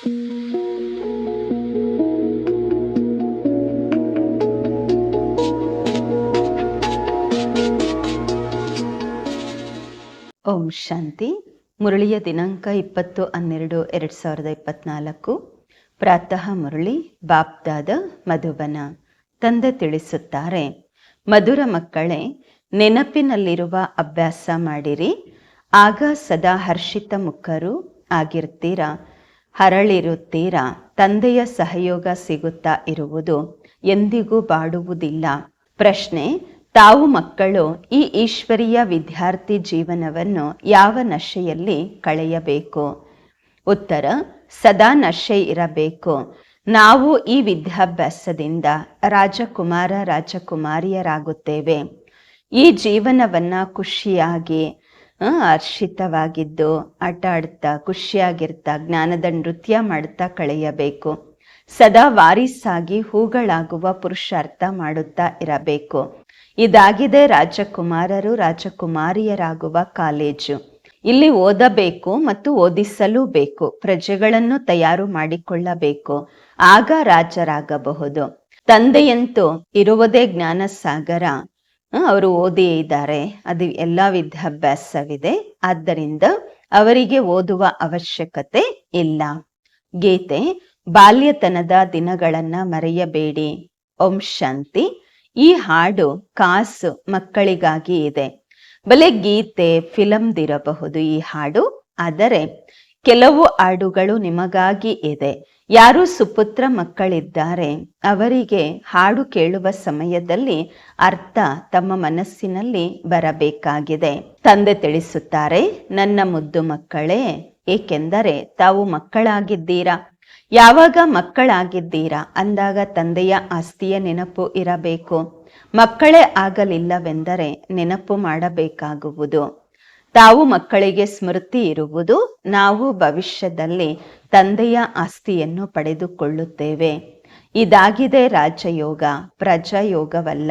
ಓಂ ಶಾಂತಿ. ಮುರಳಿಯ ದಿನಾಂಕ ಇಪ್ಪತ್ತು ಹನ್ನೆರಡು ಎರಡು ಸಾವಿರದ ಇಪ್ಪತ್ನಾಲ್ಕು. ಪ್ರಾತಃ ಮುರಳಿ, ಬಾಪ್ದಾದ ಮಧುಬನ. ತಂದೆ ತಿಳಿಸುತ್ತಾರೆ, ಮಧುರ ಮಕ್ಕಳೇ, ನೆನಪಿನಲ್ಲಿರುವ ಅಭ್ಯಾಸ ಮಾಡಿರಿ. ಆಗ ಸದಾ ಹರ್ಷಿತ ಮುಖರು ಆಗಿರ್ತೀರಾ? ಹರಳಿರುತ್ತೀರಾ? ತಂದೆಯ ಸಹಯೋಗ ಸಿಗುತ್ತಾ ಇರುವುದು ಎಂದಿಗೂ ಬಾಡುವುದಿಲ್ಲ. ಪ್ರಶ್ನೆ, ತಾವು ಮಕ್ಕಳು ಈ ಈಶ್ವರೀಯ ವಿದ್ಯಾರ್ಥಿ ಜೀವನವನ್ನು ಯಾವ ನಶೆಯಲ್ಲಿ ಕಳೆಯಬೇಕು? ಉತ್ತರ, ಸದಾ ನಶೆ ಇರಬೇಕು. ನಾವು ಈ ವಿದ್ಯಾಭ್ಯಾಸದಿಂದ ರಾಜಕುಮಾರ ರಾಜಕುಮಾರಿಯರಾಗುತ್ತೇವೆ. ಈ ಜೀವನವನ್ನು ಖುಷಿಯಾಗಿ ಹರ್ಷಿತವಾಗಿದ್ದು ಆಟ ಆಡ್ತಾ ಖುಷಿಯಾಗಿರ್ತಾ, ಜ್ಞಾನದ ನೃತ್ಯ ಮಾಡ್ತಾ ಕಳೆಯಬೇಕು. ಸದಾ ವಾರಿಸಾಗಿ ಹೂಗಳಾಗುವ ಪುರುಷಾರ್ಥ ಮಾಡುತ್ತಾ ಇರಬೇಕು. ಇದಾಗಿದೆ ರಾಜಕುಮಾರರು ರಾಜಕುಮಾರಿಯರಾಗುವ ಕಾಲೇಜು. ಇಲ್ಲಿ ಓದಬೇಕು ಮತ್ತು ಓದಿಸಲೂ ಬೇಕು ಪ್ರಜೆಗಳನ್ನು ತಯಾರು ಮಾಡಿಕೊಳ್ಳಬೇಕು. ಆಗ ರಾಜರಾಗಬಹುದು. ತಂದೆಯಂತೂ ಇರುವುದೇ ಜ್ಞಾನ ಸಾಗರ ಅವರು ಓದಿಯೇ ಇದ್ದಾರೆ. ಅದು ಎಲ್ಲ ವಿದ್ಯಾಭ್ಯಾಸವಿದೆ. ಆದ್ದರಿಂದ ಅವರಿಗೆ ಓದುವ ಅವಶ್ಯಕತೆ ಇಲ್ಲ. ಗೀತೆ, ಬಾಲ್ಯತನದ ದಿನಗಳನ್ನ ಮರೆಯಬೇಡಿ. ಓಂ ಶಾಂತಿ. ಈ ಹಾಡು ಕಾಸು ಮಕ್ಕಳಿಗಾಗಿ ಇದೆ. ಬಲೆ ಗೀತೆ ಫಿಲಮ್ದಿರಬಹುದು ಈ ಹಾಡು. ಆದರೆ ಕೆಲವು ಹಾಡುಗಳು ನಿಮಗಾಗಿ ಇದೆ. ಯಾರು ಸುಪುತ್ರ ಮಕ್ಕಳಿದ್ದಾರೆ ಅವರಿಗೆ ಹಾಡು ಕೇಳುವ ಸಮಯದಲ್ಲಿ ಅರ್ಥ ತಮ್ಮ ಮನಸ್ಸಿನಲ್ಲಿ ಬರಬೇಕಾಗಿದೆ. ತಂದೆ ತಿಳಿಸುತ್ತಾರೆ, ನನ್ನ ಮುದ್ದು ಮಕ್ಕಳೇ, ಏಕೆಂದರೆ ತಾವು ಮಕ್ಕಳಾಗಿದ್ದೀರಾ? ಯಾವಾಗ ಮಕ್ಕಳಾಗಿದ್ದೀರಾ? ಅಂದಾಗ ತಂದೆಯ ಆಸ್ತಿಯ ನೆನಪು ಇರಬೇಕು. ಮಕ್ಕಳೇ ಆಗಲಿಲ್ಲವೆಂದರೆ ನೆನಪು ಮಾಡಬೇಕಾಗುವುದು. ತಾವು ಮಕ್ಕಳಿಗೆ ಸ್ಮೃತಿ ಇರುವುದು ನಾವು ಭವಿಷ್ಯದಲ್ಲಿ ತಂದೆಯ ಆಸ್ತಿಯನ್ನು ಪಡೆದುಕೊಳ್ಳುತ್ತೇವೆ. ಇದಾಗಿದೆ ರಾಜಯೋಗ, ಪ್ರಜಾಯೋಗವಲ್ಲ.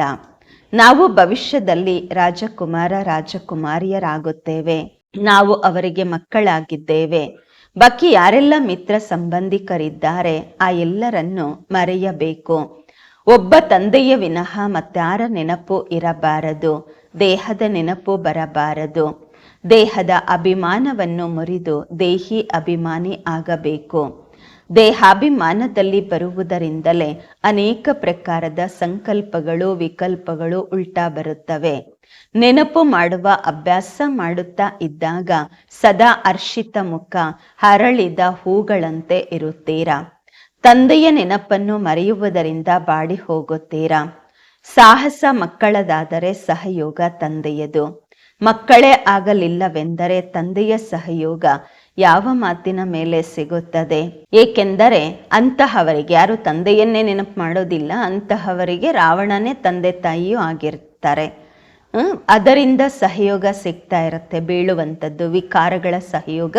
ನಾವು ಭವಿಷ್ಯದಲ್ಲಿ ರಾಜಕುಮಾರ, ರಾಜಕುಮಾರಿಯರಾಗುತ್ತೇವೆ. ನಾವು ಅವರಿಗೆ ಮಕ್ಕಳಾಗಿದ್ದೇವೆ. ಬಾಕಿ ಯಾರೆಲ್ಲ ಮಿತ್ರ ಸಂಬಂಧಿಕರಿದ್ದಾರೆ, ಆ ಎಲ್ಲರನ್ನು ಮರೆಯಬೇಕು. ಒಬ್ಬ ತಂದೆಯ ವಿನಃ ಮತ್ತಾರ ನೆನಪು ಇರಬಾರದು, ದೇಹದ ನೆನಪು ಬರಬಾರದು. ದೇಹದ ಅಭಿಮಾನವನ್ನು ಮುರಿದು ದೇಹಿ ಅಭಿಮಾನಿ ಆಗಬೇಕು. ದೇಹಾಭಿಮಾನದಲ್ಲಿ ಬರುವುದರಿಂದಲೇ ಅನೇಕ ಪ್ರಕಾರದ ಸಂಕಲ್ಪಗಳು, ವಿಕಲ್ಪಗಳು ಉಲ್ಟಾ ಬರುತ್ತವೆ. ನೆನಪು ಮಾಡುವ, ಅಭ್ಯಾಸ ಮಾಡುತ್ತಾ ಇದ್ದಾಗ ಸದಾ ಅರ್ಷಿತ ಮುಖ, ಹರಳಿದ ಹೂಗಳಂತೆ ಇರುತ್ತೀರಾ? ತಂದೆಯ ನೆನಪನ್ನು ಮರೆಯುವುದರಿಂದ ಬಾಡಿ ಹೋಗುತ್ತೀರಾ ಸಾಹಸ ಮಕ್ಕಳದಾದರೆ ಸಹಯೋಗ ತಂದೆಯದು. ಮಕ್ಕಳೇ ಆಗಲಿಲ್ಲವೆಂದರೆ ತಂದೆಯ ಸಹಯೋಗ ಯಾವ ಮಾತಿನ ಮೇಲೆ ಸಿಗುತ್ತದೆ? ಏಕೆಂದರೆ ಅಂತಹವರಿಗೆ ಯಾರು ತಂದೆಯನ್ನೇ ನೆನಪು ಮಾಡೋದಿಲ್ಲ, ಅಂತಹವರಿಗೆ ರಾವಣನೇ ತಂದೆ ತಾಯಿಯೂ ಆಗಿರ್ತಾರೆ. ಅದರಿಂದ ಸಹಯೋಗ ಸಿಗ್ತಾ ಇರುತ್ತೆ, ಬೀಳುವಂಥದ್ದು, ವಿಕಾರಗಳ ಸಹಯೋಗ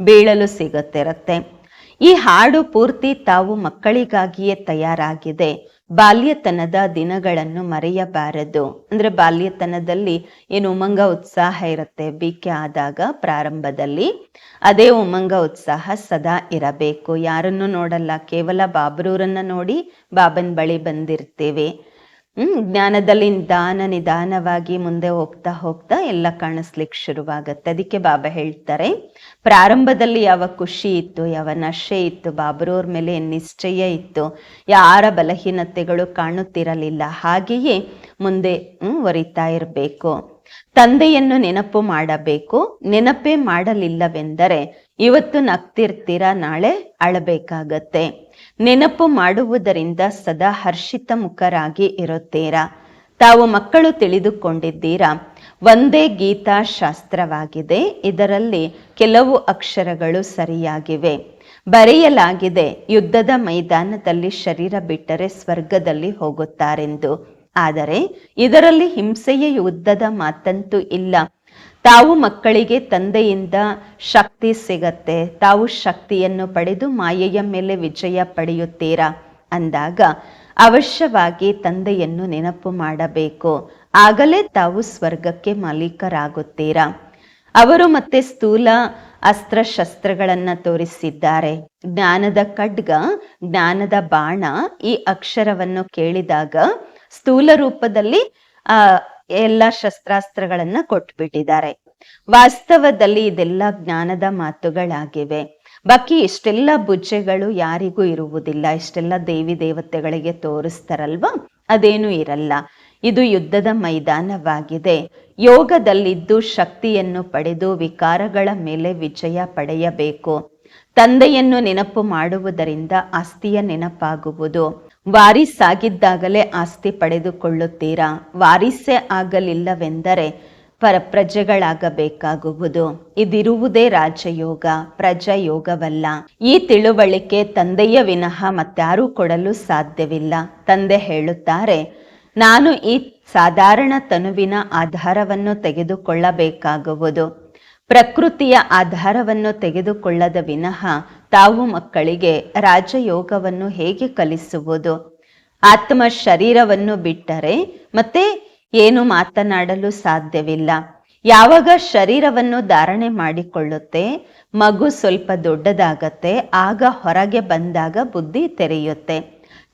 ಬೀಳಲು ಸಿಗುತ್ತಿರುತ್ತೆ. ಈ ಹಾಡು ಪೂರ್ತಿ ತಾವು ಮಕ್ಕಳಿಗಾಗಿಯೇ ತಯಾರಾಗಿದೆ. ಬಾಲ್ಯತನದ ದಿನಗಳನ್ನು ಮರೆಯಬಾರದು. ಅಂದ್ರೆ ಬಾಲ್ಯತನದಲ್ಲಿ ಏನು ಉಮಂಗ ಉತ್ಸಾಹ ಇರುತ್ತೆ. ಬಿಕೆ ಆದಾಗ ಪ್ರಾರಂಭದಲ್ಲಿ ಅದೇ ಉಮಂಗ ಉತ್ಸಾಹ ಸದಾ ಇರಬೇಕು. ಯಾರನ್ನು ನೋಡಲ್ಲ. ಕೇವಲ ಬಾಬ್ರೂರನ್ನ ನೋಡಿ ಬಾಬನ್ ಬಳಿ ಬಂದಿರ್ತೇವೆ. ಹ್ಮ್ ಜ್ಞಾನದಲ್ಲಿ ನಿಧಾನ ನಿಧಾನವಾಗಿ ಮುಂದೆ ಹೋಗ್ತಾ ಹೋಗ್ತಾ ಎಲ್ಲ ಕಾಣಿಸ್ಲಿಕ್ಕೆ ಶುರುವಾಗತ್ತೆ. ಅದಕ್ಕೆ ಬಾಬಾ ಹೇಳ್ತಾರೆ ಪ್ರಾರಂಭದಲ್ಲಿ ಯಾವ ಖುಷಿ ಇತ್ತು ಯಾವ ನಶೆ ಇತ್ತು ಬಾಬರವ್ರ ಮೇಲೆ ನಿಶ್ಚಯ ಇತ್ತು ಯಾರ ಬಲಹೀನತೆಗಳು ಕಾಣುತ್ತಿರಲಿಲ್ಲ ಹಾಗೆಯೇ ಮುಂದೆ ಹ್ಮ್, ಒರಿತಾ ಇರಬೇಕು. ತಂದೆಯನ್ನು ನೆನಪು ಮಾಡಬೇಕು. ನೆನಪೇ ಮಾಡಲಿಲ್ಲವೆಂದರೆ ಇವತ್ತು ನಗ್ತಿರ್ತೀರಾ ನಾಳೆ ಅಳಬೇಕಾಗತ್ತೆ. ನೆನಪು ಮಾಡುವುದರಿಂದ ಸದಾ ಹರ್ಷಿತ ಮುಖರಾಗಿ ಇರುತ್ತೀರಾ? ತಾವು ಮಕ್ಕಳು ತಿಳಿದುಕೊಂಡಿದ್ದೀರಾ? ಒಂದೇ ಗೀತಾ ಶಾಸ್ತ್ರವಾಗಿದೆ. ಇದರಲ್ಲಿ ಕೆಲವು ಅಕ್ಷರಗಳು ಸರಿಯಾಗಿವೆ. ಬರೆಯಲಾಗಿದೆ, ಯುದ್ಧದ ಮೈದಾನದಲ್ಲಿ ಶರೀರ ಬಿಟ್ಟರೆ ಸ್ವರ್ಗದಲ್ಲಿ ಹೋಗುತ್ತಾರೆಂದು. ಆದರೆ ಇದರಲ್ಲಿ ಹಿಂಸೆಯ ಯುದ್ಧದ ಮಾತಂತೂ ಇಲ್ಲ. ತಾವು ಮಕ್ಕಳಿಗೆ ತಂದೆಯಿಂದ ಶಕ್ತಿ ಸಿಗತ್ತೆ. ತಾವು ಶಕ್ತಿಯನ್ನು ಪಡೆದು ಮಾಯೆಯ ಮೇಲೆ ವಿಜಯ ಪಡೆಯುತ್ತೀರಾ? ಅಂದಾಗ ಅವಶ್ಯವಾಗಿ ತಂದೆಯನ್ನು ನೆನಪು ಮಾಡಬೇಕು. ಆಗಲೇ ತಾವು ಸ್ವರ್ಗಕ್ಕೆ ಮಾಲೀಕರಾಗುತ್ತೀರಾ? ಅವರು ಮತ್ತೆ ಸ್ಥೂಲ ಅಸ್ತ್ರಶಸ್ತ್ರಗಳನ್ನ ತೋರಿಸಿದ್ದಾರೆ. ಜ್ಞಾನದ ಖಡ್ಗ, ಜ್ಞಾನದ ಬಾಣ ಈ ಅಕ್ಷರವನ್ನು ಕೇಳಿದಾಗ ಸ್ಥೂಲ ರೂಪದಲ್ಲಿ ಆ ಎಲ್ಲ ಶಸ್ತ್ರಾಸ್ತ್ರಗಳನ್ನ ಕೊಟ್ಬಿಟ್ಟಿದ್ದಾರೆ. ವಾಸ್ತವದಲ್ಲಿ ಇದೆಲ್ಲ ಜ್ಞಾನದ ಮಾತುಗಳಾಗಿವೆ. ಬಾಕಿ ಇಷ್ಟೆಲ್ಲ ಬುಜ್ಜೆಗಳು ಯಾರಿಗೂ ಇರುವುದಿಲ್ಲ. ಇಷ್ಟೆಲ್ಲ ದೇವಿ ದೇವತೆಗಳಿಗೆ ತೋರಿಸ್ತಾರಲ್ವಾ? ಅದೇನು ಇರಲ್ಲ. ಇದು ಯುದ್ಧದ ಮೈದಾನವಾಗಿದೆ. ಯೋಗದಲ್ಲಿದ್ದು ಶಕ್ತಿಯನ್ನು ಪಡೆದು ವಿಕಾರಗಳ ಮೇಲೆ ವಿಜಯ ಪಡೆಯಬೇಕು. ತಂದೆಯನ್ನು ನೆನಪು ಮಾಡುವುದರಿಂದ ಆಸ್ತಿಯ ನೆನಪಾಗುವುದು. ವಾರಿಸಾಗಿದ್ದಾಗಲೇ ಆಸ್ತಿ ಪಡೆದುಕೊಳ್ಳುತ್ತೀರಾ? ವಾರಿಸೇ ಆಗಲಿಲ್ಲವೆಂದರೆ ಪರ ಪ್ರಜೆಗಳಾಗಬೇಕಾಗುವುದು ಇದಿರುವುದೇ ರಾಜಯೋಗ, ಪ್ರಜಾಯೋಗವಲ್ಲ. ಈ ತಿಳುವಳಿಕೆ ತಂದೆಯ ವಿನಃ ಮತ್ತಾರೂ ಕೊಡಲು ಸಾಧ್ಯವಿಲ್ಲ. ತಂದೆ ಹೇಳುತ್ತಾರೆ, ನಾನು ಈ ಸಾಧಾರಣ ತನುವಿನ ಆಧಾರವನ್ನು ತೆಗೆದುಕೊಳ್ಳಬೇಕಾಗುವುದು. ಪ್ರಕೃತಿಯ ಆಧಾರವನ್ನು ತೆಗೆದುಕೊಳ್ಳದ ವಿನಃ ತಾವು ಮಕ್ಕಳಿಗೆ ರಾಜಯೋಗವನ್ನು ಹೇಗೆ ಕಲಿಸುವುದು? ಆತ್ಮ ಶರೀರವನ್ನು ಬಿಟ್ಟರೆ ಮತ್ತೆ ಏನು ಮಾತನಾಡಲು ಸಾಧ್ಯವಿಲ್ಲ. ಯಾವಾಗ ಶರೀರವನ್ನು ಧಾರಣೆ ಮಾಡಿಕೊಳ್ಳುತ್ತೆ? ಮಗು ಸ್ವಲ್ಪ ದೊಡ್ಡದಾಗತ್ತೆ, ಆಗ ಹೊರಗೆ ಬಂದಾಗ ಬುದ್ಧಿ ತೆರೆಯುತ್ತೆ.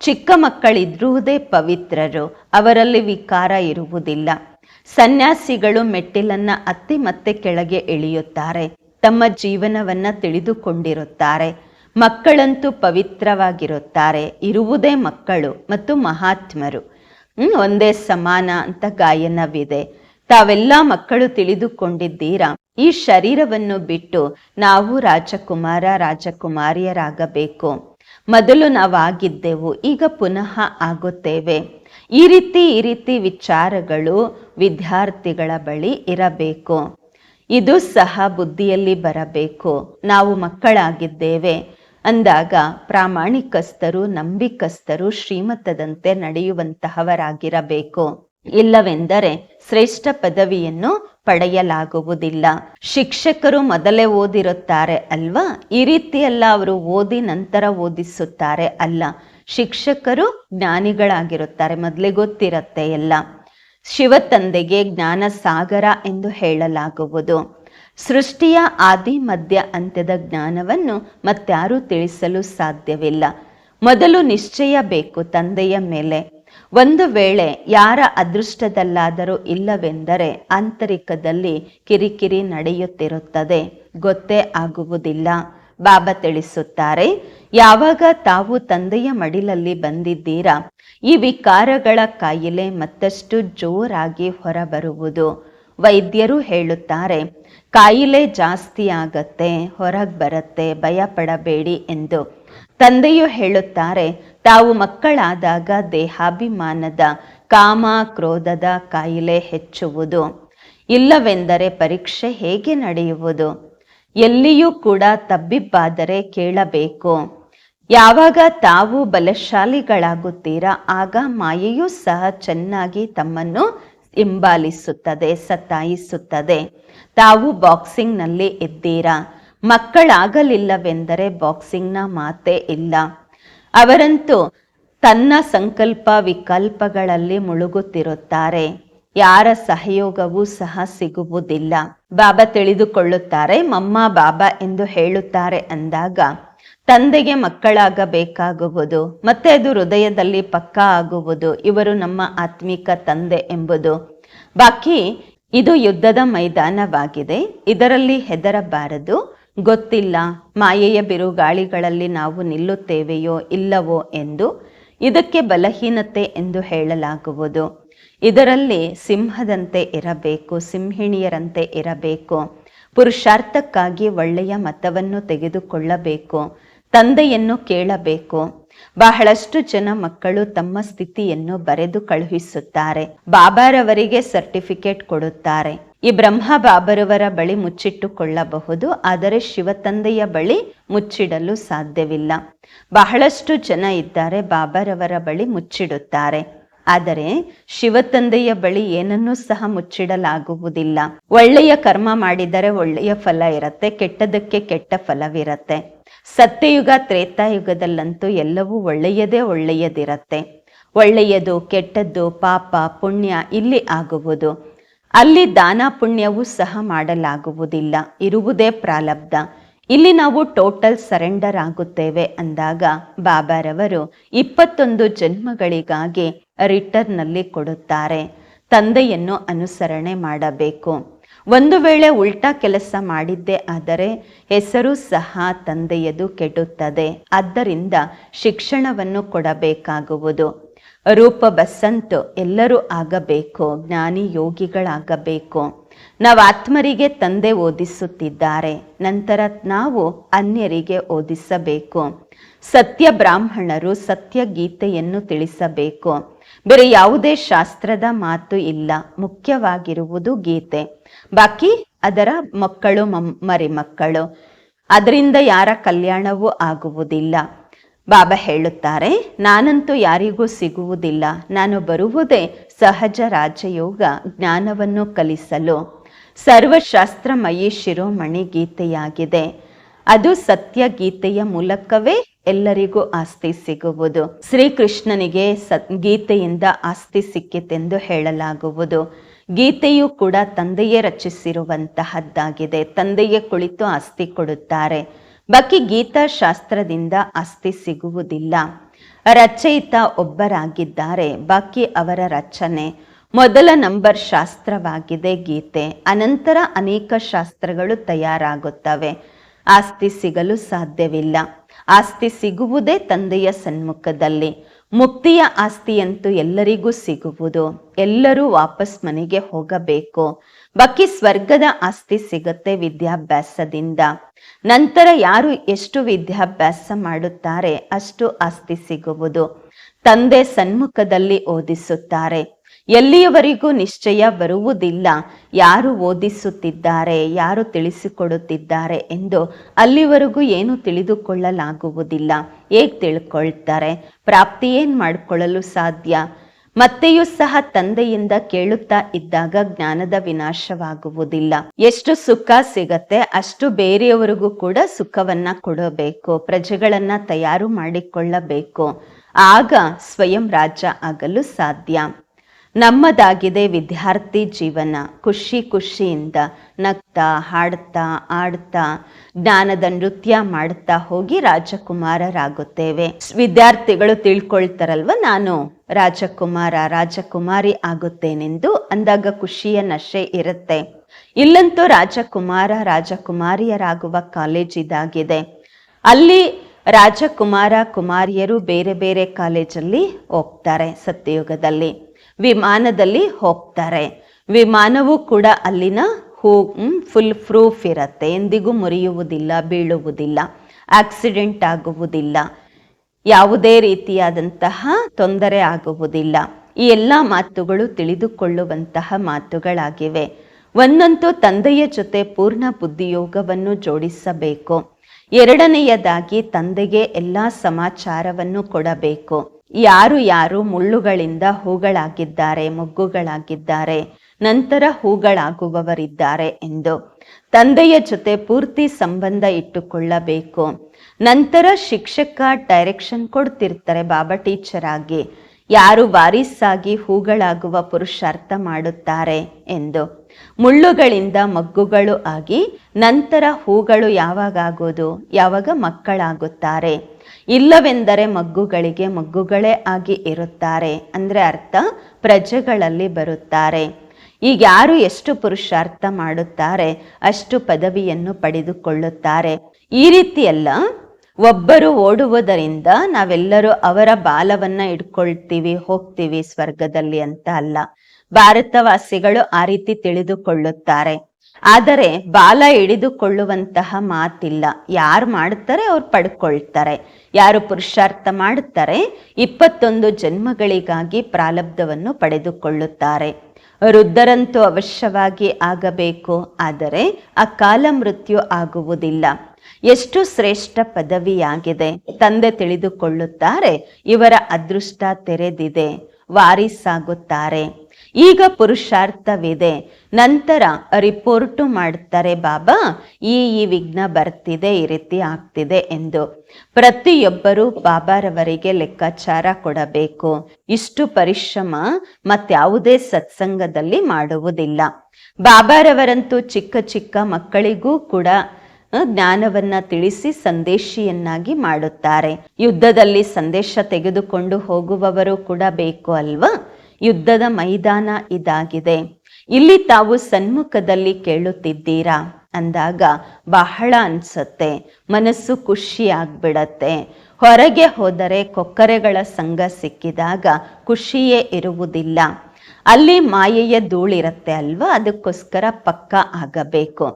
ಚಿಕ್ಕ ಮಕ್ಕಳಿದ್ರುವುದೇ ಪವಿತ್ರರು, ಅವರಲ್ಲಿ ವಿಕಾರ ಇರುವುದಿಲ್ಲ. ಸನ್ಯಾಸಿಗಳು ಮೆಟ್ಟಿಲನ್ನ ಅತ್ತಿ ಮತ್ತೆ ಕೆಳಗೆ ಇಳಿಯುತ್ತಾರೆ. ತಮ್ಮ ಜೀವನವನ್ನ ತಿಳಿದುಕೊಂಡಿರುತ್ತಾರೆ. ಮಕ್ಕಳಂತೂ ಪವಿತ್ರವಾಗಿರುತ್ತಾರೆ. ಇರುವುದೇ ಮಕ್ಕಳು ಮತ್ತು ಮಹಾತ್ಮರು. ಒಂದೇ ಸಮಾನ ಅಂತ ಗಾಯನವಿದೆ. ತಾವೆಲ್ಲ ಮಕ್ಕಳು ತಿಳಿದುಕೊಂಡಿದ್ದೀರಾ? ಈ ಶರೀರವನ್ನು ಬಿಟ್ಟು ನಾವು ರಾಜಕುಮಾರ, ರಾಜಕುಮಾರಿಯರಾಗಬೇಕು. ಮೊದಲು ನಾವಾಗಿದ್ದೆವು, ಈಗ ಪುನಃ ಆಗುತ್ತೇವೆ. ಈ ರೀತಿ ಈ ರೀತಿ ವಿಚಾರಗಳು ವಿದ್ಯಾರ್ಥಿಗಳ ಬಳಿ ಇರಬೇಕು. ಇದು ಸಹ ಬುದ್ಧಿಯಲ್ಲಿ ಬರಬೇಕು. ನಾವು ಮಕ್ಕಳಾಗಿದ್ದೇವೆ. ಅಂದಾಗ ಪ್ರಾಮಾಣಿಕಸ್ಥರು, ನಂಬಿಕಸ್ಥರು ಶ್ರೀಮತದಂತೆ ನಡೆಯುವಂತಹವರಾಗಿರಬೇಕು. ಇಲ್ಲವೆಂದರೆ ಶ್ರೇಷ್ಠ ಪದವಿಯನ್ನು ಪಡೆಯಲಾಗುವುದಿಲ್ಲ. ಶಿಕ್ಷಕರು ಮೊದಲೇ ಓದಿರುತ್ತಾರೆ ಅಲ್ವಾ? ಈ ರೀತಿಯೆಲ್ಲ ಅವರು ಓದಿ ನಂತರ ಓದಿಸುತ್ತಾರೆ ಅಲ್ಲ. ಶಿಕ್ಷಕರು ಜ್ಞಾನಿಗಳಾಗಿರುತ್ತಾರೆ. ಮೊದಲೇ ಗೊತ್ತಿರುತ್ತೆ ಎಲ್ಲ. ಶಿವತಂದೆಗೆ ಜ್ಞಾನ ಸಾಗರ ಎಂದು ಹೇಳಲಾಗುವುದು. ಸೃಷ್ಟಿಯ ಆದಿ, ಮಧ್ಯ, ಅಂತ್ಯದ ಜ್ಞಾನವನ್ನು ಮತ್ತಾರೂ ತಿಳಿಸಲು ಸಾಧ್ಯವಿಲ್ಲ. ಮೊದಲು ನಿಶ್ಚಯ ಬೇಕು ತಂದೆಯ ಮೇಲೆ. ಒಂದು ವೇಳೆ ಯಾರ ಅದೃಷ್ಟದಲ್ಲಾದರೂ ಇಲ್ಲವೆಂದರೆ ಆಂತರಿಕದಲ್ಲಿ ಕಿರಿಕಿರಿ ನಡೆಯುತ್ತಿರುತ್ತದೆ. ಗೊತ್ತೇ ಆಗುವುದಿಲ್ಲ. ಬಾಬಾ ತಿಳಿಸುತ್ತಾರೆ, ಯಾವಾಗ ತಾವು ತಂದೆಯ ಮಡಿಲಲ್ಲಿ ಬಂದಿದ್ದೀರಾ? ಈ ವಿಕಾರಗಳ ಕಾಯಿಲೆ ಮತ್ತಷ್ಟು ಜೋರಾಗಿ ಹೊರಬರುವುದು, ವೈದ್ಯರು ಹೇಳುತ್ತಾರೆ. ಕಾಯಿಲೆ ಜಾಸ್ತಿ ಆಗತ್ತೆ, ಹೊರಗೆ ಬರುತ್ತೆ ಭಯ ಪಡಬೇಡಿ ಎಂದು ತಂದೆಯು ಹೇಳುತ್ತಾರೆ. ತಾವು ಮಕ್ಕಳಾದಾಗ ದೇಹಾಭಿಮಾನದ ಕಾಮ ಕ್ರೋಧದ ಕಾಯಿಲೆ ಹೆಚ್ಚುವುದು. ಇಲ್ಲವೆಂದರೆ ಪರೀಕ್ಷೆ ಹೇಗೆ ನಡೆಯುವುದು? ಎಲ್ಲಿಯೂ ಕೂಡ ತಬ್ಬಿಬ್ಬಾದರೆ ಕೇಳಬೇಕು. ಯಾವಾಗ ತಾವು ಬಲಶಾಲಿಗಳಾಗುತ್ತೀರಾ, ಆಗ ಮಾಯೆಯೂ ಸಹ ಚೆನ್ನಾಗಿ ತಮ್ಮನ್ನು ಹಿಂಬಾಲಿಸುತ್ತದೆ ಸತಾಯಿಸುತ್ತದೆ ತಾವು ಬಾಕ್ಸಿಂಗ್ನಲ್ಲಿ ಇದ್ದೀರಾ? ಮಕ್ಕಳಾಗಲಿಲ್ಲವೆಂದರೆ ಬಾಕ್ಸಿಂಗ್ನ ಮಾತೇ ಇಲ್ಲ. ಅವರಂತೂ ತನ್ನ ಸಂಕಲ್ಪ ವಿಕಲ್ಪಗಳಲ್ಲಿ ಮುಳುಗುತ್ತಿರುತ್ತಾರೆ. ಯಾರ ಸಹಯೋಗವೂ ಸಹ ಸಿಗುವುದಿಲ್ಲ. ಬಾಬಾ ತಿಳಿದುಕೊಳ್ಳುತ್ತಾರೆ, ಮಮ್ಮ ಬಾಬಾ ಎಂದು ಹೇಳುತ್ತಾರೆ ಅಂದಾಗ, ತಂದೆಗೆ ಮಕ್ಕಳಾಗಬೇಕಾಗುವುದು, ಮತ್ತೆ ಅದು ಹೃದಯದಲ್ಲಿ ಪಕ್ಕಾ ಆಗುವುದು, ಇವರು ನಮ್ಮ ಆತ್ಮಿಕ ತಂದೆ ಎಂಬುದು. ಬಾಕಿ, ಇದು ಯುದ್ಧದ ಮೈದಾನವಾಗಿದೆ, ಇದರಲ್ಲಿ ಹೆದರಬಾರದು, ಗೊತ್ತಿಲ್ಲ, ಮಾಯೆಯ ಬಿರುಗಾಳಿಗಳಲ್ಲಿ ನಾವು ನಿಲ್ಲುತ್ತೇವೆಯೋ ಇಲ್ಲವೋ ಎಂದು, ಇದಕ್ಕೆ ಬಲಹೀನತೆ ಎಂದು ಹೇಳಲಾಗುವುದು. ಇದರಲ್ಲಿ ಸಿಂಹದಂತೆ ಇರಬೇಕು, ಸಿಂಹಿಣಿಯರಂತೆ ಇರಬೇಕು, ಪುರುಷಾರ್ಥಕ್ಕಾಗಿ ಒಳ್ಳೆಯ ಮತವನ್ನು ತೆಗೆದುಕೊಳ್ಳಬೇಕು, ತಂದೆಯನ್ನು ಕೇಳಬೇಕು. ಬಹಳಷ್ಟು ಜನ ಮಕ್ಕಳು ತಮ್ಮ ಸ್ಥಿತಿಯನ್ನು ಬರೆದು ಕಳುಹಿಸುತ್ತಾರೆ, ಬಾಬಾರವರಿಗೆ ಸರ್ಟಿಫಿಕೇಟ್ ಕೊಡುತ್ತಾರೆ. ಈ ಬ್ರಹ್ಮ ಬಾಬರವರ ಬಳಿ ಮುಚ್ಚಿಟ್ಟುಕೊಳ್ಳಬಹುದು, ಆದರೆ ಶಿವತಂದೆಯ ಬಳಿ ಮುಚ್ಚಿಡಲು ಸಾಧ್ಯವಿಲ್ಲ. ಬಹಳಷ್ಟು ಜನ ಇದ್ದಾರೆ, ಬಾಬಾರವರ ಬಳಿ ಮುಚ್ಚಿಡುತ್ತಾರೆ. ಆದರೆ ಶಿವತಂದೆಯ ಬಳಿ ಏನನ್ನೂ ಸಹ ಮುಚ್ಚಿಡಲಾಗುವುದಿಲ್ಲ. ಒಳ್ಳೆಯ ಕರ್ಮ ಮಾಡಿದರೆ ಒಳ್ಳೆಯ ಫಲ ಇರತ್ತೆ ಕೆಟ್ಟದಕ್ಕೆ ಕೆಟ್ಟ ಫಲವಿರತ್ತೆ. ಸತ್ಯಯುಗ ತ್ರೇತಾಯುಗದಲ್ಲಂತೂ ಎಲ್ಲವೂ ಒಳ್ಳೆಯದೇ ಒಳ್ಳೆಯದಿರತ್ತೆ. ಒಳ್ಳೆಯದು, ಕೆಟ್ಟದ್ದು, ಪಾಪ, ಪುಣ್ಯ ಇಲ್ಲಿ ಆಗುವುದು. ಅಲ್ಲಿ ದಾನ ಪುಣ್ಯವೂ ಸಹ ಮಾಡಲಾಗುವುದಿಲ್ಲ, ಇರುವುದೇ ಪ್ರಾಲಬ್ಧ. ಇಲ್ಲಿ ನಾವು ಟೋಟಲ್ ಸರೆಂಡರ್ ಆಗುತ್ತೇವೆ ಅಂದಾಗ ಬಾಬಾರವರು ಇಪ್ಪತ್ತೊಂದು ಜನ್ಮಗಳಿಗಾಗಿ ರಿಟರ್ನಲ್ಲಿ ಕೊಡುತ್ತಾರೆ. ತಂದೆಯನ್ನು ಅನುಸರಣೆ ಮಾಡಬೇಕು. ಒಂದು ವೇಳೆ ಉಲ್ಟಾ ಕೆಲಸ ಮಾಡಿದ್ದೇ ಆದರೆ ಹೆಸರು ಸಹ ತಂದೆಯದು ಕೆಡುತ್ತದೆ. ಆದ್ದರಿಂದ ಶಿಕ್ಷಣವನ್ನು ಕೊಡಬೇಕಾಗುವುದು. ರೂಪ ಬಸಂತು ಎಲ್ಲರೂ ಆಗಬೇಕು, ಜ್ಞಾನಿ ಯೋಗಿಗಳಾಗಬೇಕು. ನಾವು ಆತ್ಮರಿಗೆ ತಂದೆ ಓದಿಸುತ್ತಿದ್ದಾರೆ, ನಂತರ ನಾವು ಅನ್ಯರಿಗೆ ಓದಿಸಬೇಕು. ಸತ್ಯ ಬ್ರಾಹ್ಮಣರು ಸತ್ಯ ಗೀತೆಯನ್ನು ತಿಳಿಸಬೇಕು. ಬೇರೆ ಯಾವುದೇ ಶಾಸ್ತ್ರದ ಮಾತು ಇಲ್ಲ, ಮುಖ್ಯವಾಗಿರುವುದು ಗೀತೆ. ಬಾಕಿ ಅದರ ಮಕ್ಕಳು ಮರಿ ಮಕ್ಕಳು ಅದರಿಂದ ಯಾರ ಕಲ್ಯಾಣವೂ ಆಗುವುದಿಲ್ಲ. ಬಾಬಾ ಹೇಳುತ್ತಾರೆ, ನಾನಂತೂ ಯಾರಿಗೂ ಸಿಗುವುದಿಲ್ಲ. ನಾನು ಬರುವುದೇ ಸಹಜ ರಾಜಯೋಗ, ಜ್ಞಾನವನ್ನು ಕಲಿಸಲು. ಸರ್ವಶಾಸ್ತ್ರಮಯಿ ಶಿರೋಮಣಿ ಗೀತೆಯಾಗಿದೆ. ಅದು ಸತ್ಯ ಗೀತೆಯ ಮೂಲಕವೇ ಎಲ್ಲರಿಗೂ ಆಸ್ತಿ ಸಿಗುವುದು. ಶ್ರೀಕೃಷ್ಣನಿಗೆ ಸತ್ ಗೀತೆಯಿಂದ ಆಸ್ತಿ ಸಿಕ್ಕಿತೆಂದು ಹೇಳಲಾಗುವುದು. ಗೀತೆಯು ಕೂಡ ತಂದೆಯೇ ರಚಿಸಿರುವಂತಹದ್ದಾಗಿದೆ. ತಂದೆಯೇ ಕುಳಿತು ಆಸ್ತಿ ಕೊಡುತ್ತಾರೆ. ಬಾಕಿ ಗೀತಾಶಾಸ್ತ್ರದಿಂದ ಆಸ್ತಿ ಸಿಗುವುದಿಲ್ಲ. ರಚಯಿತ ಒಬ್ಬರಾಗಿದ್ದಾರೆ. ಬಾಕಿ ಅವರ ರಚನೆ ಮೊದಲ ನಂಬರ್ ಶಾಸ್ತ್ರವಾಗಿದೆ ಗೀತೆ. ಅನಂತರ ಅನೇಕ ಶಾಸ್ತ್ರಗಳು ತಯಾರಾಗುತ್ತವೆ. ಆಸ್ತಿ ಸಿಗಲು ಸಾಧ್ಯವಿಲ್ಲ. ಆಸ್ತಿ ಸಿಗುವುದೇ ತಂದೆಯ ಸನ್ಮುಖದಲ್ಲಿ. ಮುಕ್ತಿಯ ಆಸ್ತಿಯಂತೂ ಎಲ್ಲರಿಗೂ ಸಿಗುವುದು. ಎಲ್ಲರೂ ವಾಪಸ್ ಮನೆಗೆ ಹೋಗಬೇಕು. ಬಾಕಿ ಸ್ವರ್ಗದ ಆಸ್ತಿ ಸಿಗುತ್ತೆ ವಿದ್ಯಾಭ್ಯಾಸದಿಂದ. ನಂತರ ಯಾರು ಎಷ್ಟು ವಿದ್ಯಾಭ್ಯಾಸ ಮಾಡುತ್ತಾರೆ ಅಷ್ಟು ಆಸ್ತಿ ಸಿಗುವುದು. ತಂದೆ ಸನ್ಮುಖದಲ್ಲಿ ಓದಿಸುತ್ತಾರೆ. ಎಲ್ಲಿಯವರೆಗೂ ನಿಶ್ಚಯ ಬರುವುದಿಲ್ಲ. ಯಾರು ಓದಿಸುತ್ತಿದ್ದಾರೆ, ಯಾರು ತಿಳಿಸಿಕೊಡುತ್ತಿದ್ದಾರೆ ಎಂದು ಅಲ್ಲಿವರೆಗೂ ಏನು ತಿಳಿದುಕೊಳ್ಳಲಾಗುವುದಿಲ್ಲ. ಹೇಗೆ ತಿಳ್ಕೊಳ್ತಾರೆ? ಪ್ರಾಪ್ತಿ ಏನು ಮಾಡಿಕೊಳ್ಳಲು ಸಾಧ್ಯ? ಮತ್ತೆಯೂ ಸಹ ತಂದೆಯಿಂದ ಕೇಳುತ್ತಾ ಇದ್ದಾಗ ಜ್ಞಾನದ ವಿನಾಶವಾಗುವುದಿಲ್ಲ. ಎಷ್ಟು ಸುಖ ಸಿಗತ್ತೆ, ಅಷ್ಟು ಬೇರೆಯವರಿಗೂ ಕೂಡ ಸುಖವನ್ನ ಕೊಡಬೇಕು, ಪ್ರಜೆಗಳನ್ನ ತಯಾರು ಮಾಡಿಕೊಳ್ಳಬೇಕು. ಆಗ ಸ್ವಯಂ ರಾಜ ಆಗಲು ಸಾಧ್ಯ. ನಮ್ಮದಾಗಿದೆ ವಿದ್ಯಾರ್ಥಿ ಜೀವನ. ಖುಷಿ ಖುಷಿಯಿಂದ ನಗ್ತಾ, ಹಾಡ್ತಾ, ಆಡ್ತಾ, ಜ್ಞಾನದ ನೃತ್ಯ ಮಾಡ್ತಾ ಹೋಗಿ ರಾಜಕುಮಾರರಾಗುತ್ತೇವೆ. ವಿದ್ಯಾರ್ಥಿಗಳು ತಿಳ್ಕೊಳ್ತಾರಲ್ವ, ನಾನು ರಾಜಕುಮಾರ, ರಾಜಕುಮಾರಿ ಆಗುತ್ತೇನೆಂದು ಅಂದಾಗ ಖುಷಿಯ ನಶೆ ಇರುತ್ತೆ. ಇಲ್ಲಂತೂ ರಾಜಕುಮಾರ, ರಾಜಕುಮಾರಿಯರಾಗುವ ಕಾಲೇಜ್ ಇದಾಗಿದೆ. ಅಲ್ಲಿ ರಾಜಕುಮಾರ, ಕುಮಾರಿಯರು ಬೇರೆ ಬೇರೆ ಕಾಲೇಜಲ್ಲಿ ಹೋಗ್ತಾರೆ ಸತ್ಯಯುಗದಲ್ಲಿ. ವಿಮಾನದಲ್ಲಿ ಹೋಗ್ತಾರೆ. ವಿಮಾನವೂ ಕೂಡ ಅಲ್ಲಿನ ಹೂ ಫುಲ್ ಪ್ರೂಫ್ ಇರುತ್ತೆ. ಎಂದಿಗೂ ಮುರಿಯುವುದಿಲ್ಲ, ಬೀಳುವುದಿಲ್ಲ ಆಕ್ಸಿಡೆಂಟ್ ಆಗುವುದಿಲ್ಲ, ಯಾವುದೇ ರೀತಿಯಾದಂತಹ ತೊಂದರೆ ಆಗುವುದಿಲ್ಲ. ಈ ಎಲ್ಲ ಮಾತುಗಳು ತಿಳಿದುಕೊಳ್ಳುವಂತಹ ಮಾತುಗಳಾಗಿವೆ. ಒಂದಂತೂ ತಂದೆಯ ಜೊತೆ ಪೂರ್ಣ ಬುದ್ಧಿಯೋಗವನ್ನು ಜೋಡಿಸಬೇಕು. ಎರಡನೆಯದಾಗಿ ತಂದೆಗೆ ಎಲ್ಲ ಸಮಾಚಾರವನ್ನು ಕೊಡಬೇಕು. ಯಾರು ಯಾರು ಮುಳ್ಳುಗಳಿಂದ ಹೂಗಳಾಗಿದ್ದಾರೆ, ಮೊಗ್ಗುಗಳಾಗಿದ್ದಾರೆ, ನಂತರ ಹೂಗಳಾಗುವವರಿದ್ದಾರೆ ಎಂದು ತಂದೆಯ ಜೊತೆ ಪೂರ್ತಿ ಸಂಬಂಧ ಇಟ್ಟುಕೊಳ್ಳಬೇಕು. ನಂತರ ಶಿಕ್ಷಕ ಡೈರೆಕ್ಷನ್ ಕೊಡ್ತಿರ್ತಾರೆ ಬಾಬಾ ಟೀಚರ್ ಆಗಿ. ಯಾರು ವಾರಿಸಾಗಿ ಹೂಗಳಾಗುವ ಪುರುಷಾರ್ಥ ಮಾಡುತ್ತಾರೆ ಎಂದು ಮುಳ್ಳುಗಳಿಂದ ಮಗ್ಗುಗಳು ಆಗಿ ನಂತರ ಹೂಗಳು ಯಾವಾಗಾಗೋದು? ಯಾವಾಗ ಮಕ್ಕಳಾಗುತ್ತಾರೆ? ಇಲ್ಲವೆಂದರೆ ಮಗ್ಗುಗಳಿಗೆ ಮಗ್ಗುಗಳೇ ಆಗಿ ಇರುತ್ತಾರೆ. ಅಂದ್ರೆ ಅರ್ಥ, ಪ್ರಜೆಗಳಲ್ಲಿ ಬರುತ್ತಾರೆ. ಈಗ ಯಾರು ಎಷ್ಟು ಪುರುಷಾರ್ಥ ಮಾಡುತ್ತಾರೆ, ಅಷ್ಟು ಪದವಿಯನ್ನು ಪಡೆದುಕೊಳ್ಳುತ್ತಾರೆ. ಈ ರೀತಿಯಲ್ಲ, ಒಬ್ಬರು ಓಡುವುದರಿಂದ ನಾವೆಲ್ಲರೂ ಅವರ ಬಾಲವನ್ನ ಇಟ್ಕೊಳ್ತೀವಿ ಹೋಗ್ತೀವಿ ಸ್ವರ್ಗದಲ್ಲಿ ಅಂತ ಅಲ್ಲ. ಭಾರತವಾಸಿಗಳು ಆ ರೀತಿ ತಿಳಿದುಕೊಳ್ಳುತ್ತಾರೆ. ಆದರೆ ಬಾಲ ಹಿಡಿದುಕೊಳ್ಳುವಂತಹ ಮಾತಿಲ್ಲ. ಯಾರು ಮಾಡ್ತಾರೆ ಅವ್ರು ಪಡ್ಕೊಳ್ತಾರೆ. ಯಾರು ಪುರುಷಾರ್ಥ ಮಾಡುತ್ತಾರೆ ಇಪ್ಪತ್ತೊಂದು ಜನ್ಮಗಳಿಗಾಗಿ ಪ್ರಾಲಬ್ಧವನ್ನು ಪಡೆದುಕೊಳ್ಳುತ್ತಾರೆ. ವೃದ್ಧರಂತೂ ಅವಶ್ಯವಾಗಿ ಆಗಬೇಕು. ಆದರೆ ಅಕಾಲ ಮೃತ್ಯು ಆಗುವುದಿಲ್ಲ. ಎಷ್ಟು ಶ್ರೇಷ್ಠ ಪದವಿಯಾಗಿದೆ. ತಂದೆ ತಿಳಿದುಕೊಳ್ಳುತ್ತಾರೆ, ಇವರ ಅದೃಷ್ಟ ತೆರೆದಿದೆ, ವಾರಿಸಾಗುತ್ತಾರೆ. ಈಗ ಪುರುಷಾರ್ಥವಿದೆ. ನಂತರ ರಿಪೋರ್ಟು ಮಾಡ್ತಾರೆ, ಬಾಬಾ, ಈ ಈ ವಿಘ್ನ ಬರ್ತಿದೆ, ಈ ರೀತಿ ಆಗ್ತಿದೆ ಎಂದು. ಪ್ರತಿಯೊಬ್ಬರೂ ಬಾಬಾರವರಿಗೆ ಲೆಕ್ಕಾಚಾರ ಕೊಡಬೇಕು. ಇಷ್ಟು ಪರಿಶ್ರಮ ಮತ್ಯಾವುದೇ ಸತ್ಸಂಗದಲ್ಲಿ ಮಾಡುವುದಿಲ್ಲ. ಬಾಬಾರವರಂತೂ ಚಿಕ್ಕ ಚಿಕ್ಕ ಮಕ್ಕಳಿಗೂ ಕೂಡ ಜ್ಞಾನವನ್ನ ತಿಳಿಸಿ ಸಂದೇಶಿಯನ್ನಾಗಿ ಮಾಡುತ್ತಾರೆ. ಯುದ್ಧದಲ್ಲಿ ಸಂದೇಶ ತೆಗೆದುಕೊಂಡು ಹೋಗುವವರು ಕೂಡ ಬೇಕು ಅಲ್ವಾ? ಯುದ್ಧದ ಮೈದಾನ ಇದಾಗಿದೆ. ಇಲ್ಲಿ ತಾವು ಸನ್ಮುಖದಲ್ಲಿ ಕೇಳುತ್ತಿದ್ದೀರಾ? ಅಂದಾಗ ಬಹಳ ಅನ್ಸತ್ತೆ. ಮನಸ್ಸು ಖುಷಿ ಆಗ್ಬಿಡತ್ತೆ ಹೊರಗೆ ಹೋದರೆ ಕೊಕ್ಕರೆಗಳ ಸಂಘ ಸಿಕ್ಕಿದಾಗ ಖುಷಿಯೇ ಇರುವುದಿಲ್ಲ. ಅಲ್ಲಿ ಮಾಯೆಯ ಧೂಳಿರತ್ತೆ ಅಲ್ವಾ? ಅದಕ್ಕೋಸ್ಕರ ಪಕ್ಕ ಆಗಬೇಕು.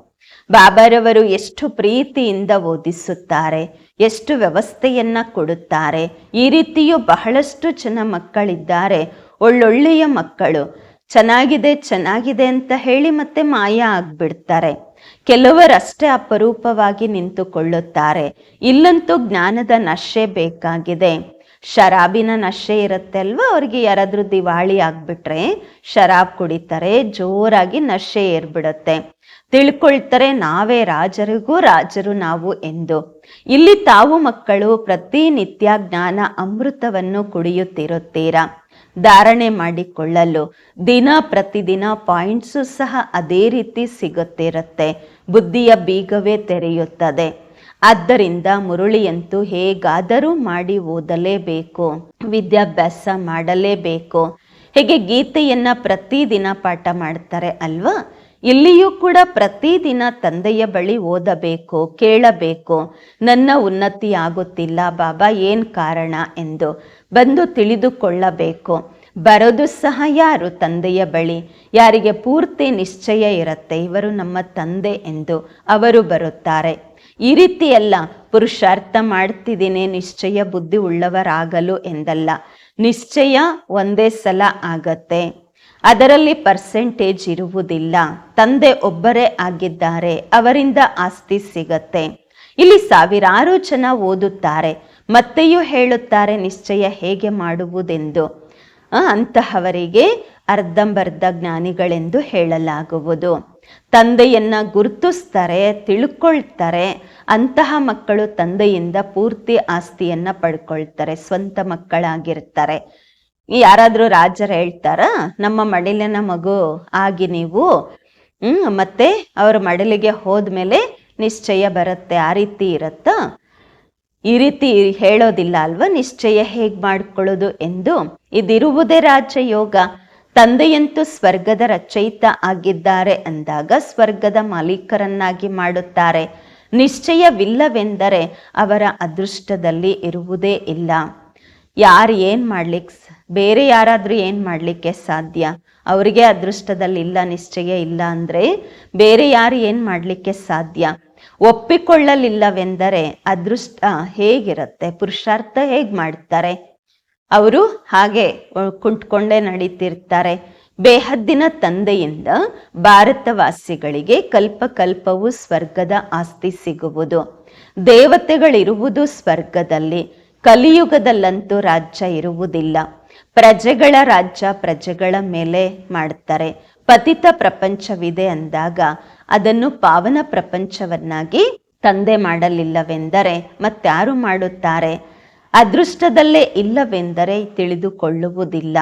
ಬಾಬಾರವರು ಎಷ್ಟು ಪ್ರೀತಿಯಿಂದ ಓದಿಸುತ್ತಾರೆ, ಎಷ್ಟು ವ್ಯವಸ್ಥೆಯನ್ನ ಕೊಡುತ್ತಾರೆ. ಈ ರೀತಿಯು ಬಹಳಷ್ಟು ಜನ ಮಕ್ಕಳಿದ್ದಾರೆ. ಒಳ್ಳೊಳ್ಳೆಯ ಮಕ್ಕಳು. ಚೆನ್ನಾಗಿದೆ ಚೆನ್ನಾಗಿದೆ ಅಂತ ಹೇಳಿ ಮತ್ತೆ ಮಾಯ ಆಗ್ಬಿಡ್ತಾರೆ. ಕೆಲವರಷ್ಟೇ ಅಪರೂಪವಾಗಿ ನಿಂತುಕೊಳ್ಳುತ್ತಾರೆ. ಇಲ್ಲಂತೂ ಜ್ಞಾನದ ನಶೆ ಬೇಕಾಗಿದೆ. ಶರಾಬಿನ ನಶೆ ಇರುತ್ತೆ ಅಲ್ವಾ? ಅವ್ರಿಗೆ ಯಾರಾದರೂ ದಿವಾಳಿ ಆಗ್ಬಿಟ್ರೆ ಶರಾಬ್ ಕುಡಿತಾರೆ, ಜೋರಾಗಿ ನಶೆ ಏರ್ಬಿಡುತ್ತೆ. ತಿಳ್ಕೊಳ್ತಾರೆ, ನಾವೇ ರಾಜರಿಗೂ ರಾಜರು ನಾವು ಎಂದು. ಇಲ್ಲಿ ತಾವು ಮಕ್ಕಳು ಪ್ರತಿನಿತ್ಯ ಜ್ಞಾನ ಅಮೃತವನ್ನು ಕುಡಿಯುತ್ತಿರುತ್ತೀರಾ? ಧಾರಣೆ ಮಾಡಿಕೊಳ್ಳಲು ದಿನ ಪ್ರತಿದಿನ ಪಾಯಿಂಟ್ಸು ಸಹ ಅದೇ ರೀತಿ ಸಿಗುತ್ತಿರುತ್ತೆ. ಬುದ್ಧಿಯ ಬೀಗವೇ ತೆರೆಯುತ್ತದೆ. ಆದ್ದರಿಂದ ಮುರುಳಿಯಂತೂ ಹೇಗಾದರೂ ಮಾಡಿ ಓದಲೇಬೇಕು, ವಿದ್ಯಾಭ್ಯಾಸ ಮಾಡಲೇಬೇಕು. ಹೇಗೆ ಗೀತೆಯನ್ನ ಪ್ರತಿದಿನ ಪಾಠ ಮಾಡ್ತಾರೆ ಅಲ್ವಾ? ಇಲ್ಲಿಯೂ ಕೂಡ ಪ್ರತಿದಿನ ತಂದೆಯ ಬಳಿ ಓದಬೇಕು, ಕೇಳಬೇಕು. ನನ್ನ ಉನ್ನತಿ ಆಗುತ್ತಿಲ್ಲ, ಬಾಬಾ ಏನ್ ಕಾರಣ ಎಂದು ಬಂದು ತಿಳಿದುಕೊಳ್ಳಬೇಕು. ಬರೋದು ಸಹ ಯಾರು ತಂದೆಯ ಬಳಿ? ಯಾರಿಗೆ ಪೂರ್ತಿ ನಿಶ್ಚಯ ಇರುತ್ತೆ? ಇವರು ನಮ್ಮ ತಂದೆ ಎಂದು ಅವರು ಬರುತ್ತಾರೆ. ಈ ರೀತಿಯೆಲ್ಲ ಪುರುಷಾರ್ಥ ಮಾಡ್ತಿದ್ದೀನಿ, ನಿಶ್ಚಯ ಬುದ್ಧಿ ಉಳ್ಳವರಾಗಲು ಎಂದಲ್ಲ. ನಿಶ್ಚಯ ಒಂದೇ ಸಲ ಆಗತ್ತೆ. ಅದರಲ್ಲಿ ಪರ್ಸೆಂಟೇಜ್ ಇರುವುದಿಲ್ಲ. ತಂದೆ ಒಬ್ಬರೇ ಆಗಿದ್ದಾರೆ, ಅವರಿಂದ ಆಸ್ತಿ ಸಿಗತ್ತೆ. ಇಲ್ಲಿ ಸಾವಿರಾರು ಜನ ಓದುತ್ತಾರೆ. ಮತ್ತೆಯೂ ಹೇಳುತ್ತಾರೆ, ನಿಶ್ಚಯ ಹೇಗೆ ಮಾಡುವುದೆಂದು? ಅಂತಹವರಿಗೆ ಅರ್ಧಂಬರ್ಧ ಜ್ಞಾನಿಗಳೆಂದು ಹೇಳಲಾಗುವುದು. ತಂದೆಯನ್ನ ಗುರುತಿಸ್ತಾರೆ, ತಿಳ್ಕೊಳ್ತಾರೆ. ಅಂತಹ ಮಕ್ಕಳು ತಂದೆಯಿಂದ ಪೂರ್ತಿ ಆಸ್ತಿಯನ್ನ ಪಡ್ಕೊಳ್ತಾರೆ, ಸ್ವಂತ ಮಕ್ಕಳಾಗಿರ್ತಾರೆ. ಯಾರಾದ್ರೂ ರಾಜರು ಹೇಳ್ತಾರ, ನಮ್ಮ ಮಡಿಲಿನ ಮಗು ಆಗಿ ನೀವು, ಹ್ಮ್, ಮತ್ತೆ ಅವರ ಮಡಲಿಗೆ ಹೋದ್ಮೇಲೆ ನಿಶ್ಚಯ ಬರುತ್ತೆ, ಆ ರೀತಿ ಇರತ್ತಾ? ಈ ರೀತಿ ಹೇಳೋದಿಲ್ಲ ಅಲ್ವಾ? ನಿಶ್ಚಯ ಹೇಗೆ ಮಾಡ್ಕೊಳ್ಳೋದು ಎಂದು. ಇದಿರುವುದೇ ರಾಜಯೋಗ. ತಂದೆಯಂತೂ ಸ್ವರ್ಗದ ರಚಯಿತ ಆಗಿದ್ದಾರೆ ಅಂದಾಗ ಸ್ವರ್ಗದ ಮಾಲೀಕರನ್ನಾಗಿ ಮಾಡುತ್ತಾರೆ. ನಿಶ್ಚಯವಿಲ್ಲವೆಂದರೆ ಅವರ ಅದೃಷ್ಟದಲ್ಲಿ ಇರುವುದೇ ಇಲ್ಲ. ಯಾರು ಏನು ಮಾಡ್ಲಿಕ್ಕೆ ಬೇರೆ ಯಾರಾದರೂ ಏನು ಮಾಡ್ಲಿಕ್ಕೆ ಸಾಧ್ಯ? ಅವರಿಗೆ ಅದೃಷ್ಟದಲ್ಲಿ ಇಲ್ಲ ನಿಶ್ಚಯ ಇಲ್ಲ ಅಂದ್ರೆ ಬೇರೆ ಯಾರು ಏನು ಮಾಡ್ಲಿಕ್ಕೆ ಸಾಧ್ಯ? ಒಪ್ಪಿಕೊಳ್ಳಲಿಲ್ಲವೆಂದರೆ ಅದೃಷ್ಟ ಹೇಗಿರುತ್ತೆ? ಪುರುಷಾರ್ಥ ಹೇಗೆ ಮಾಡ್ತಾರೆ? ಅವರು ಹಾಗೆ ಕುಂಟ್ಕೊಂಡೇ ನಡೀತಿರ್ತಾರೆ. ಬೇಹದ್ದಿನ ತಂದೆಯಿಂದ ಭಾರತವಾಸಿಗಳಿಗೆ ಕಲ್ಪ ಕಲ್ಪವು ಸ್ವರ್ಗದ ಆಸ್ತಿ ಸಿಗುವುದು. ದೇವತೆಗಳಿರುವುದು ಸ್ವರ್ಗದಲ್ಲಿ, ಕಲಿಯುಗದಲ್ಲಂತೂ ರಾಜ್ಯ ಇರುವುದಿಲ್ಲ. ಪ್ರಜೆಗಳ ರಾಜ್ಯ ಪ್ರಜೆಗಳ ಮೇಲೆ ಮಾಡ್ತಾರೆ. ಪತಿತ ಪ್ರಪಂಚವಿದೆ ಅಂದಾಗ ಅದನ್ನು ಪಾವನ ಪ್ರಪಂಚವನ್ನಾಗಿ ತಂದೆ ಮಾಡಲಿಲ್ಲವೆಂದರೆ ಮತ್ತಾರು ಮಾಡುತ್ತಾರೆ? ಅದೃಷ್ಟದಲ್ಲೇ ಇಲ್ಲವೆಂದರೆ ತಿಳಿದುಕೊಳ್ಳುವುದಿಲ್ಲ.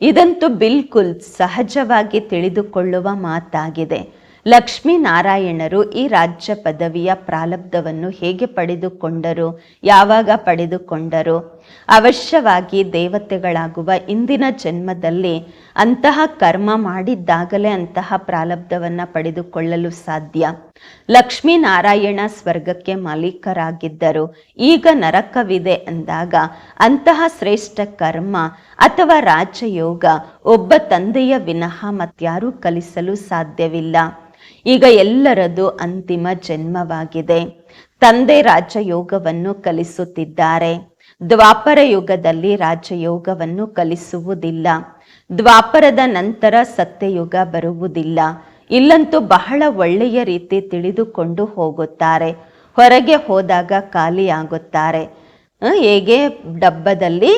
ಇದಂತೂ ಬಿಲ್ಕುಲ್ ಸಹಜವಾಗಿ ತಿಳಿದುಕೊಳ್ಳುವ ಮಾತಾಗಿದೆ. ಲಕ್ಷ್ಮೀನಾರಾಯಣರು ಈ ರಾಜ್ಯ ಪದವಿಯ ಪ್ರಾಲಬ್ಧವನ್ನು ಹೇಗೆ ಪಡೆದುಕೊಂಡರು? ಯಾವಾಗ ಪಡೆದುಕೊಂಡರು? ಅವಶ್ಯವಾಗಿ ದೇವತೆಗಳಾಗುವ ಇಂದಿನ ಜನ್ಮದಲ್ಲಿ ಅಂತಹ ಕರ್ಮ ಮಾಡಿದ್ದಾಗಲೇ ಅಂತಹ ಪ್ರಾಲಬ್ಧವನ್ನ ಪಡೆದುಕೊಳ್ಳಲು ಸಾಧ್ಯ. ಲಕ್ಷ್ಮೀನಾರಾಯಣ ಸ್ವರ್ಗಕ್ಕೆ ಮಾಲೀಕರಾಗಿದ್ದರು. ಈಗ ನರಕವಿದೆ ಅಂದಾಗ ಅಂತಹ ಶ್ರೇಷ್ಠ ಕರ್ಮ ಅಥವಾ ರಾಜಯೋಗ ಒಬ್ಬ ತಂದೆಯ ವಿನಃ ಮತ್ಯಾರೂ ಕಲಿಸಲು ಸಾಧ್ಯವಿಲ್ಲ. ಈಗ ಎಲ್ಲರದು ಅಂತಿಮ ಜನ್ಮವಾಗಿದೆ. ತಂದೆ ರಾಜಯೋಗವನ್ನು ಕಲಿಸುತ್ತಿದ್ದಾರೆ. ದ್ವಾಪರ ಯುಗದಲ್ಲಿ ರಾಜಯೋಗವನ್ನು ಕಲಿಸುವುದಿಲ್ಲ. ದ್ವಾಪರದ ನಂತರ ಸತ್ಯಯುಗ ಬರುವುದಿಲ್ಲ. ಇಲ್ಲಂತೂ ಬಹಳ ಒಳ್ಳೆಯ ರೀತಿ ತಿಳಿದುಕೊಂಡು ಹೋಗುತ್ತಾರೆ. ಹೊರಗೆ ಹೋದಾಗ ಖಾಲಿಯಾಗುತ್ತಾರೆ ಹೇಗೆ? ಡಬ್ಬದಲ್ಲಿ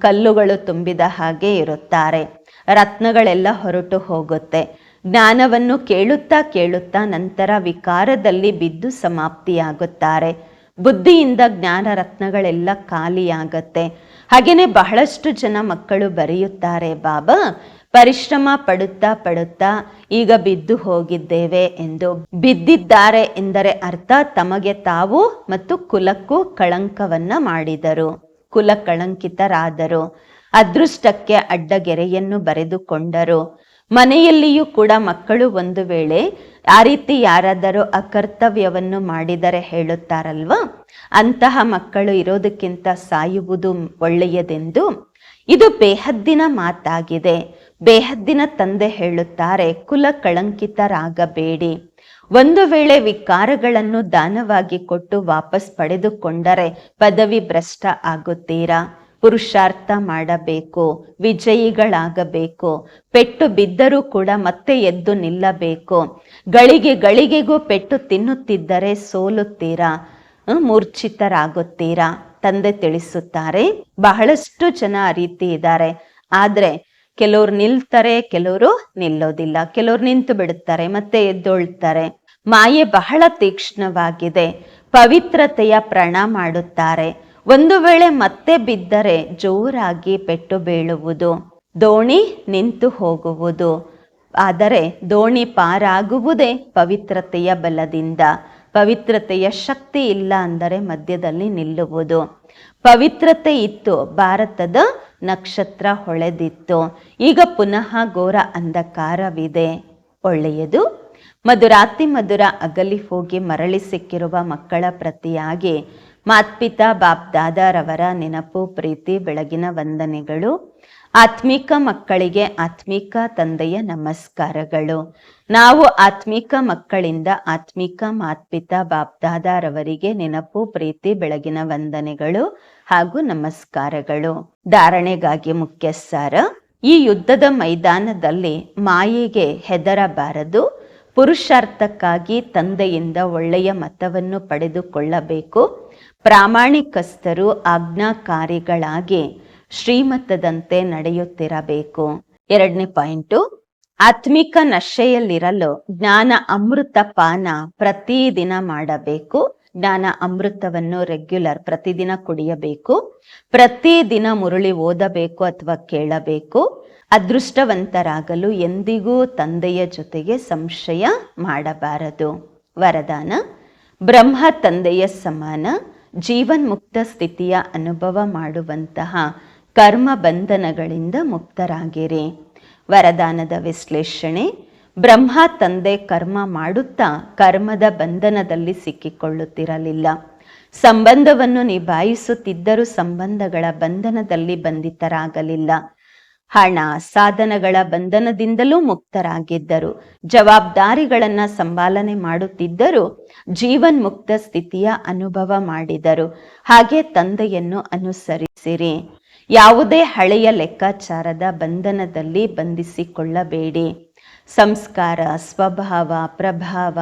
ಕಲ್ಲುಗಳು ತುಂಬಿದ ಹಾಗೆ ಇರುತ್ತಾರೆ. ರತ್ನಗಳೆಲ್ಲ ಹೊರಟು ಹೋಗುತ್ತೆ. ಜ್ಞಾನವನ್ನು ಕೇಳುತ್ತಾ ಕೇಳುತ್ತಾ ನಂತರ ವಿಕಾರದಲ್ಲಿ ಬಿದ್ದು ಸಮಾಪ್ತಿಯಾಗುತ್ತಾರೆ. ಬುದ್ಧಿಯಿಂದ ಜ್ಞಾನ ರತ್ನಗಳೆಲ್ಲ ಖಾಲಿಯಾಗತ್ತೆ. ಹಾಗೇನೆ ಬಹಳಷ್ಟು ಜನ ಮಕ್ಕಳು ಬರೆಯುತ್ತಾರೆ, ಬಾಬಾ, ಪರಿಶ್ರಮ ಪಡುತ್ತಾ ಪಡುತ್ತಾ ಈಗ ಬಿದ್ದು ಹೋಗಿದ್ದೇವೆ ಎಂದು. ಬಿದ್ದಿದ್ದಾರೆ ಎಂದರೆ ಅರ್ಥ ತಮಗೆ ತಾವು ಮತ್ತು ಕುಲಕ್ಕೂ ಕಳಂಕವನ್ನ ಮಾಡಿದರು. ಕುಲ ಕಳಂಕಿತರಾದರು ಅದೃಷ್ಟಕ್ಕೆ ಅಡ್ಡಗೆರೆಯನ್ನು ಬರೆದುಕೊಂಡರು. ಮನೆಯಲ್ಲಿಯೂ ಕೂಡ ಮಕ್ಕಳು ಒಂದು ವೇಳೆ ಆ ರೀತಿ ಯಾರಾದರೂ ಅಕರ್ತವ್ಯವನ್ನು ಮಾಡಿದರೆ ಹೇಳುತ್ತಾರಲ್ವಾ? ಅಂತಹ ಮಕ್ಕಳು ಇರೋದಕ್ಕಿಂತ ಸಾಯುವುದು ಒಳ್ಳೆಯದೆಂದು? ಇದು ಬೇಹದ್ದಿನ ಮಾತಾಗಿದೆ. ಬೇಹದ್ದಿನ ತಂದೆ ಹೇಳುತ್ತಾರೆ, ಕುಲ ಕಳಂಕಿತರಾಗಬೇಡಿ. ಒಂದು ವೇಳೆ ವಿಕಾರಗಳನ್ನು ದಾನವಾಗಿ ಕೊಟ್ಟು ವಾಪಸ್ ಪಡೆದುಕೊಂಡರೆ ಪದವಿ ಭ್ರಷ್ಟ ಆಗುತ್ತೀರಾ? ಪುರುಷಾರ್ಥ ಮಾಡಬೇಕು, ವಿಜಯಿಗಳಾಗಬೇಕು, ಪೆಟ್ಟು ಬಿದ್ದರೂ ಕೂಡ ಮತ್ತೆ ಎದ್ದು ನಿಲ್ಲಬೇಕು. ಗಳಿಗೆ ಗಳಿಗೆಗೂ ಪೆಟ್ಟು ತಿನ್ನುತ್ತಿದ್ದರೆ ಸೋಲುತ್ತೀರಾ? ಮೂರ್ಛಿತರಾಗುತ್ತೀರಾ? ತಂದೆ ತಿಳಿಸುತ್ತಾರೆ. ಬಹಳಷ್ಟು ಜನ ಆ ರೀತಿ ಇದ್ದಾರೆ. ಆದ್ರೆ ಕೆಲವ್ರು ನಿಲ್ತಾರೆ, ಕೆಲವರು ನಿಲ್ಲೋದಿಲ್ಲ. ಕೆಲವ್ರು ನಿಂತು ಬಿಡುತ್ತಾರೆ, ಮತ್ತೆ ಎದ್ದೊಳ್ತಾರೆ. ಮಾಯೆ ಬಹಳ ತೀಕ್ಷ್ಣವಾಗಿದೆ. ಪವಿತ್ರತೆಯ ಪ್ರಣ ಮಾಡುತ್ತಾರೆ. ಒಂದು ವೇಳೆ ಮತ್ತೆ ಬಿದ್ದರೆ ಜೋರಾಗಿ ಪೆಟ್ಟು ಬೀಳುವುದು, ದೋಣಿ ನಿಂತು ಹೋಗುವುದು. ಆದರೆ ದೋಣಿ ಪಾರಾಗುವುದೇ ಪವಿತ್ರತೆಯ ಬಲದಿಂದ. ಪವಿತ್ರತೆಯ ಶಕ್ತಿ ಇಲ್ಲ ಅಂದರೆ ಮಧ್ಯದಲ್ಲಿ ನಿಲ್ಲುವುದು. ಪವಿತ್ರತೆ ಇತ್ತು, ಭಾರತದ ನಕ್ಷತ್ರ ಹೊಳೆದಿತ್ತು. ಈಗ ಪುನಃ ಘೋರ ಅಂಧಕಾರವಿದೆ. ಒಳ್ಳೆಯದು. ಮಧುರಾತಿ ಮಧುರ ಅಗಲಿ ಹೋಗಿ ಮರಳಿ ಸಿಕ್ಕಿರುವ ಮಕ್ಕಳ ಪ್ರತಿಯಾಗಿ ಮಾತ್ಪಿತಾ ಬಾಪ್ ದಾದಾರವರ ನೆನಪು, ಪ್ರೀತಿ, ಬೆಳಗಿನ ವಂದನೆಗಳು. ಆತ್ಮಿಕ ಮಕ್ಕಳಿಗೆ ಆತ್ಮಿಕ ತಂದೆಯ ನಮಸ್ಕಾರಗಳು. ನಾವು ಆತ್ಮಿಕ ಮಕ್ಕಳಿಂದ ಆತ್ಮಿಕ ಮಾತ್ಪಿತಾ ಬಾಪ್ ದಾದಾರವರಿಗೆ ನೆನಪು, ಪ್ರೀತಿ, ಬೆಳಗಿನ ವಂದನೆಗಳು ಹಾಗೂ ನಮಸ್ಕಾರಗಳು. ಧಾರಣೆಗಾಗಿ ಮುಖ್ಯ ಸಾರ ಈ ಯುದ್ಧದ ಮೈದಾನದಲ್ಲಿ ಮಾಯಿಗೆ ಹೆದರಬಾರದು. ಪುರುಷಾರ್ಥಕ್ಕಾಗಿ ತಂದೆಯಿಂದ ಒಳ್ಳೆಯ ಮತವನ್ನು ಪಡೆದುಕೊಳ್ಳಬೇಕು. ಪ್ರಾಮಾಣಿಕಸ್ಥರು ಆಜ್ಞಾಕಾರಿಗಳಾಗಿ ಶ್ರೀಮತದಂತೆ ನಡೆಯುತ್ತಿರಬೇಕು. ಎರಡನೇ ಪಾಯಿಂಟು, ಆತ್ಮಿಕ ನಶೆಯಲ್ಲಿರಲು ಜ್ಞಾನ ಅಮೃತ ಪಾನ ಪ್ರತಿದಿನ ಮಾಡಬೇಕು. ಜ್ಞಾನ ಅಮೃತವನ್ನು ರೆಗ್ಯುಲರ್ ಪ್ರತಿದಿನ ಕುಡಿಯಬೇಕು. ಪ್ರತಿದಿನ ಮುರುಳಿ ಓದಬೇಕು ಅಥವಾ ಕೇಳಬೇಕು. ಅದೃಷ್ಟವಂತರಾಗಲು ಎಂದಿಗೂ ತಂದೆಯ ಜೊತೆಗೆ ಸಂಶಯ ಮಾಡಬಾರದು. ವರದಾನ, ಬ್ರಹ್ಮ ತಂದೆಯ ಸಮಾನ ಜೀವನ್ಮುಕ್ತ ಸ್ಥಿತಿಯ ಅನುಭವ ಮಾಡುವಂತಹ ಕರ್ಮ ಬಂಧನಗಳಿಂದ ಮುಕ್ತರಾಗಿರಿ. ವರದಾನದ ವಿಶ್ಲೇಷಣೆ, ಬ್ರಹ್ಮ ತಂದೆ ಕರ್ಮ ಮಾಡುತ್ತಾ ಕರ್ಮದ ಬಂಧನದಲ್ಲಿ ಸಿಕ್ಕಿಕೊಳ್ಳುತ್ತಿರಲಿಲ್ಲ. ಸಂಬಂಧವನ್ನು ನಿಭಾಯಿಸುತ್ತಿದ್ದರೂ ಸಂಬಂಧಗಳ ಬಂಧನದಲ್ಲಿ ಬಂಧಿತರಾಗಲಿಲ್ಲ. ಹಣ, ಸಾಧನಗಳ ಬಂಧನದಿಂದಲೂ ಮುಕ್ತರಾಗಿದ್ದರು. ಜವಾಬ್ದಾರಿಗಳನ್ನ ಸಂಪಾಲನೆ ಮಾಡುತ್ತಿದ್ದರು ಜೀವನ್ ಮುಕ್ತ ಸ್ಥಿತಿಯ ಅನುಭವ ಮಾಡಿದರು. ಹಾಗೆ ತಂದೆಯನ್ನು ಅನುಸರಿಸಿರಿ. ಯಾವುದೇ ಹಳೆಯ ಲೆಕ್ಕಾಚಾರದ ಬಂಧನದಲ್ಲಿ ಬಂಧಿಸಿಕೊಳ್ಳಬೇಡಿ. ಸಂಸ್ಕಾರ, ಸ್ವಭಾವ, ಪ್ರಭಾವ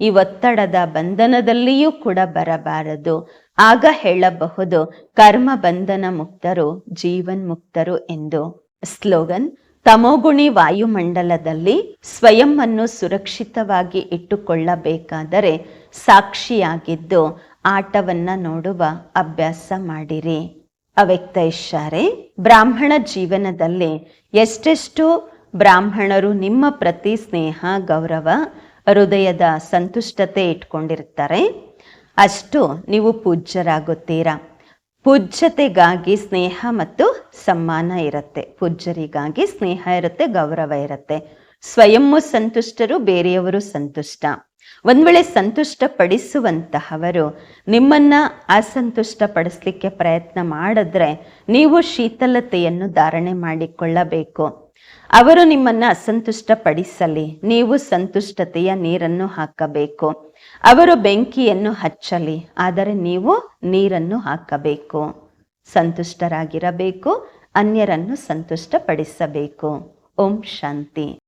ಈ ಒತ್ತಡದ ಬಂಧನದಲ್ಲಿಯೂ ಕೂಡ ಬರಬಾರದು. ಆಗ ಹೇಳಬಹುದು, ಕರ್ಮ ಬಂಧನ ಮುಕ್ತರು ಜೀವನ್ ಮುಕ್ತರು ಎಂದು. ಸ್ಲೋಗನ್, ತಮೋಗುಣಿ ವಾಯುಮಂಡಲದಲ್ಲಿ ಸ್ವಯಂ ಅನ್ನು ಸುರಕ್ಷಿತವಾಗಿ ಇಟ್ಟುಕೊಳ್ಳಬೇಕಾದರೆ ಸಾಕ್ಷಿಯಾಗಿದ್ದು ಆಟವನ್ನ ನೋಡುವ ಅಭ್ಯಾಸ ಮಾಡಿರಿ. ಅವ್ಯಕ್ತ ಇಶಾರೆ ಬ್ರಾಹ್ಮಣ ಜೀವನದಲ್ಲಿ ಎಷ್ಟೆಷ್ಟು ಬ್ರಾಹ್ಮಣರು ನಿಮ್ಮ ಪ್ರತಿ ಸ್ನೇಹ, ಗೌರವ, ಹೃದಯದ ಸಂತುಷ್ಟತೆ ಇಟ್ಕೊಂಡಿರ್ತಾರೆ. ಅಷ್ಟು ನೀವು ಪೂಜ್ಯರಾಗುತ್ತೀರಾ? ಪೂಜ್ಯತೆಗಾಗಿ ಸ್ನೇಹ ಮತ್ತು ಸಮ್ಮಾನ ಇರುತ್ತೆ. ಪೂಜ್ಯರಿಗಾಗಿ ಸ್ನೇಹ ಇರುತ್ತೆ, ಗೌರವ ಇರುತ್ತೆ. ಸ್ವಯಂ ಸಂತುಷ್ಟರು, ಬೇರೆಯವರು ಸಂತುಷ್ಟ. ಒಂದ್ ವೇಳೆ ಸಂತುಷ್ಟ ಪಡಿಸುವಂತಹವರು ನಿಮ್ಮನ್ನ ಅಸಂತುಷ್ಟ ಪಡಿಸ್ಲಿಕ್ಕೆ ಪ್ರಯತ್ನ ಮಾಡಿದ್ರೆ ನೀವು ಶೀತಲತೆಯನ್ನು ಧಾರಣೆ ಮಾಡಿಕೊಳ್ಳಬೇಕು. ಅವರು ನಿಮ್ಮನ್ನ ಅಸಂತುಷ್ಟಪಡಿಸಲಿ. ನೀವು ಸಂತುಷ್ಟತೆಯ ನೀರನ್ನು ಹಾಕಬೇಕು. ಅವರು ಬೆಂಕಿಯನ್ನು ಹಚ್ಚಲಿ, ಆದರೆ ನೀವು ನೀರನ್ನು ಹಾಕಬೇಕು. ಸಂತುಷ್ಟರಾಗಿರಬೇಕು, ಅನ್ಯರನ್ನು ಸಂತುಷ್ಟಪಡಿಸಬೇಕು. ಓಂ ಶಾಂತಿ.